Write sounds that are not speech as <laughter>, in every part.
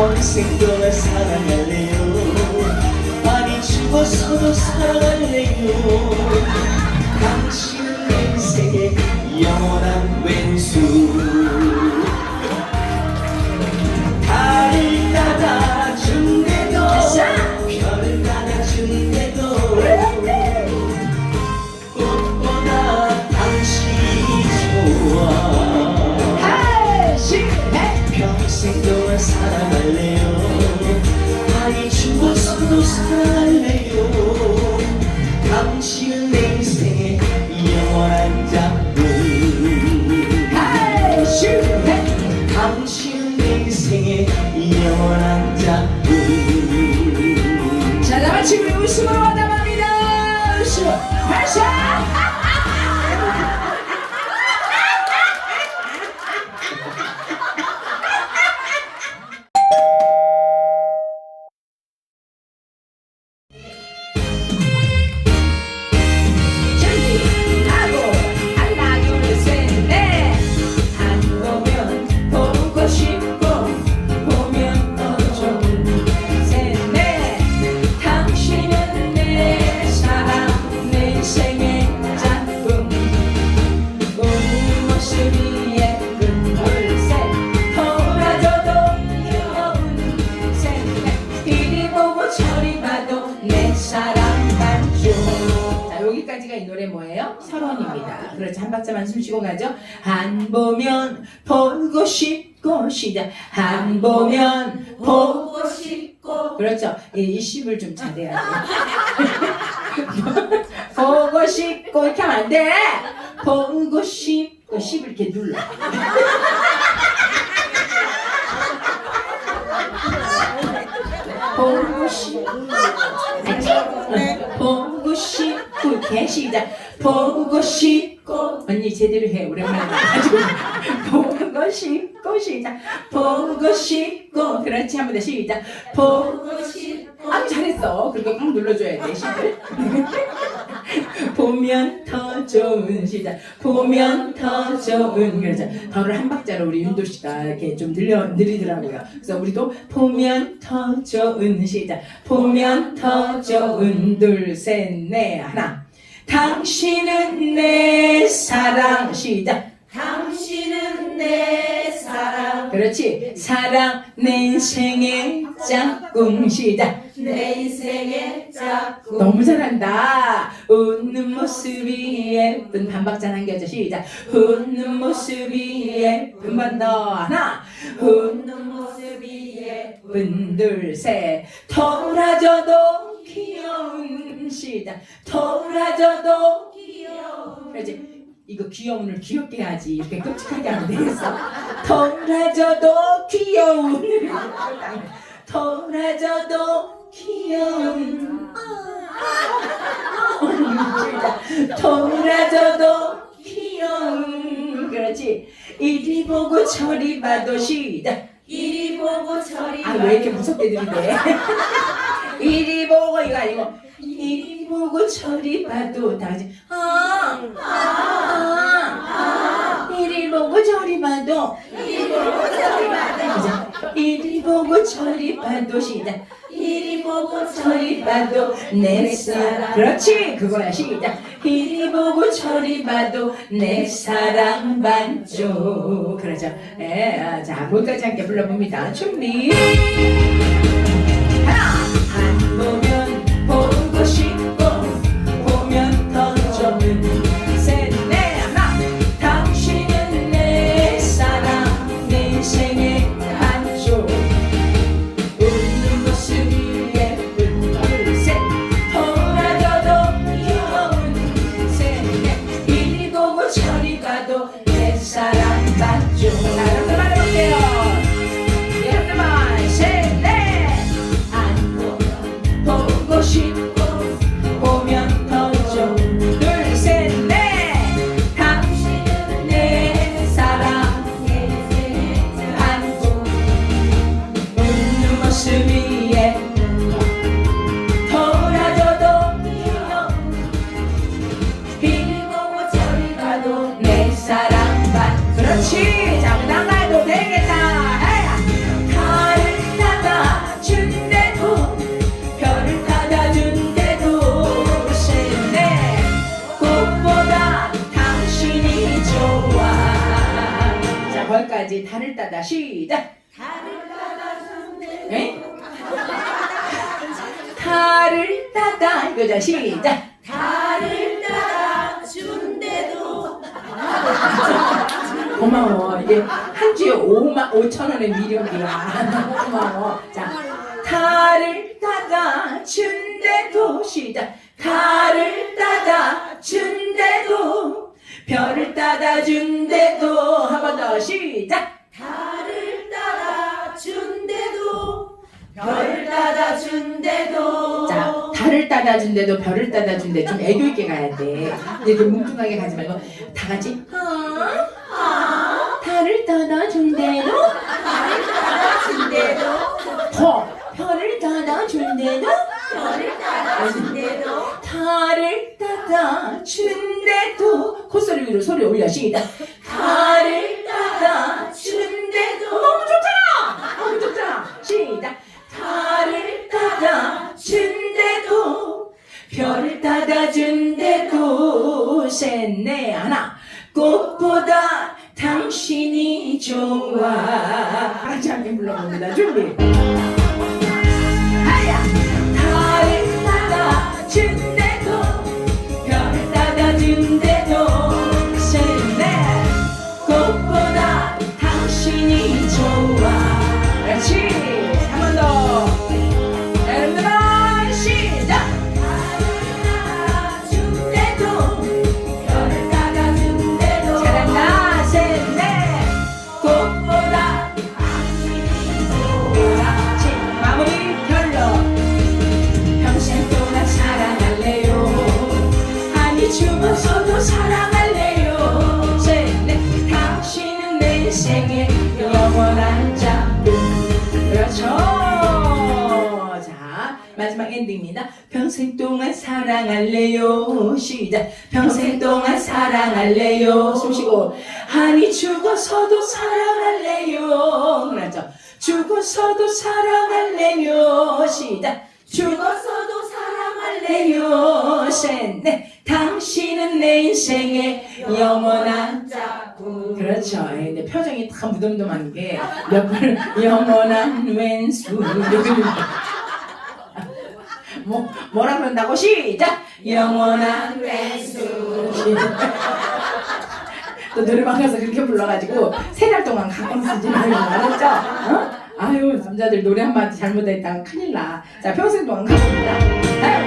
평생도 날 사랑할래요. 아니 죽어서도 사랑할래요. 당신은 내 인생의 영원한 왼수 박자만 숨 쉬고 가죠? 안 보면 보고 싶고 시작 안 보면 보고 싶고 그렇죠. 이, 이 씹을 좀 잘해야 돼 보고 싶고 이렇게 하면 안 돼. 보고 싶고 씹을 이렇게 눌러. <laughs> 보고 싶고 개 시작. 보고 싶고 언니 제대로 해 오랜만에. 가지고 보고 싶고 시작. 보고 싶고 그렇지 한 번 더 시작. 보고 싶고. 아 잘했어. 그리고 꾹 눌러줘야 돼 시들 <laughs> 보면 더 좋은 시작. 보면 더 좋은 그렇죠. 더를 한 박자로 우리 윤도 씨가 이렇게 좀 늘려 느리더라고요. 그래서 우리도 보면 더 좋은 시작. 보면 더 좋은 둘셋넷 하나 당신은 내 사랑. 시작. 당신은 내 사랑. 그렇지. 사랑. 내 인생의 짝꿍. 시작. 내 인생의 짝꿍. 너무 잘한다. 웃는 모습이 예쁜 반박자 남겨줘. 시작. 웃는 모습이 예쁜 반더. 하나. 웃는 모습이 예쁜 둘셋. 돌아져도 귀여운 시작. 돌아져도 귀여운. 그렇지 이거 귀여운을 귀엽게 해야지. 이렇게 끔찍하게 하면 되겠어. 돌아져도 귀여운. 돌아져도 귀여운. 돌아져도 귀여운. 그렇지? 이리 보고 저리 봐도 시작. 이리 보고 저리 아왜 이렇게 무섭게 들이대 <laughs> 이리 보고 이거 아니고 이리 보고 저리 봐도 다 같이 아, 아, 아, 이리 보고 저리 봐도. 이리 보고 저리 봐도 시작 이리 보고 저리 봐도 시작. 이리 보고 저리 봐도 내 사랑. 그렇지 그거야. 시작. 이리 보고 저리 봐도 내 사랑 반쪽. 그렇죠. 예, 아, 자 거기까지 함께 불러봅니다. 준비 가도 되겠다. 헤이. 달을 따다 준대도 별을 따다 준대도 셋넷 꽃보다 당신이 좋아. 자 거기까지 달을 따다 시작. 달을? 달을 따다 이거자 시작. 달을 따라 준대도 <laughs> 고마워. 이게 한 주에 5만 5천 원의 미력이야. <laughs> 고마워. 자 달을 따다 준대도 시작. 달을 따다 준대도 별을 따다 준대도. 한 번 더 시작. 달을 따라 준대도 별을 따라 준대도. 자, 달을 따다 준대도 별을 따다 준대 좀 애교 있게 가야 돼. 이렇게 뭉뚱하게 가지 말고 다 같이 아, 아, 달을 따다준대도 달을 따라 준대도 더 별을 따다준대도 별을 따라 준대도 달을 따다준대도 콧소리 위로 소리 올려 시작. 달을 따 불 엔딩입니다. 평생 동안 사랑할래요. 시작. 평생 동안 사랑할래요. 숨 쉬고. 아니 죽어서도 사랑할래요. 그렇죠? 죽어서도 사랑할래요. 시작. 죽어서도 사랑할래요. 죽어래요 셋넷. 당신은 내 인생의 영원한 짝꿍 그렇죠. 예, 근데 표정이 다 무덤덤한 게 몇 번 영원한 왼수 뭐 뭐라 그런다고 시작 영원한 왼수 <laughs> 또 노래방 가서 그렇게 불러가지고 세 달 동안 가끔 쓰지 말고 알았죠? 어? 아유 남자들 노래 한마디 잘못했다가 큰일 나. 자 평생 동안 가봅니다. 아유.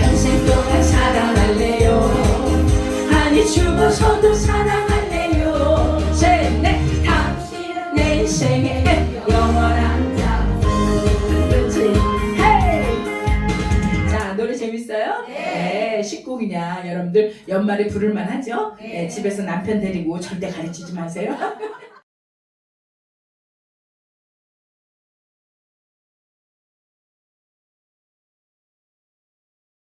평생 동안 사랑할래요. 아니 죽어서도 사랑 여러분들 연말에 부를만 하죠? 네, 집에서 남편 데리고 절대 가르치지 마세요. <laughs>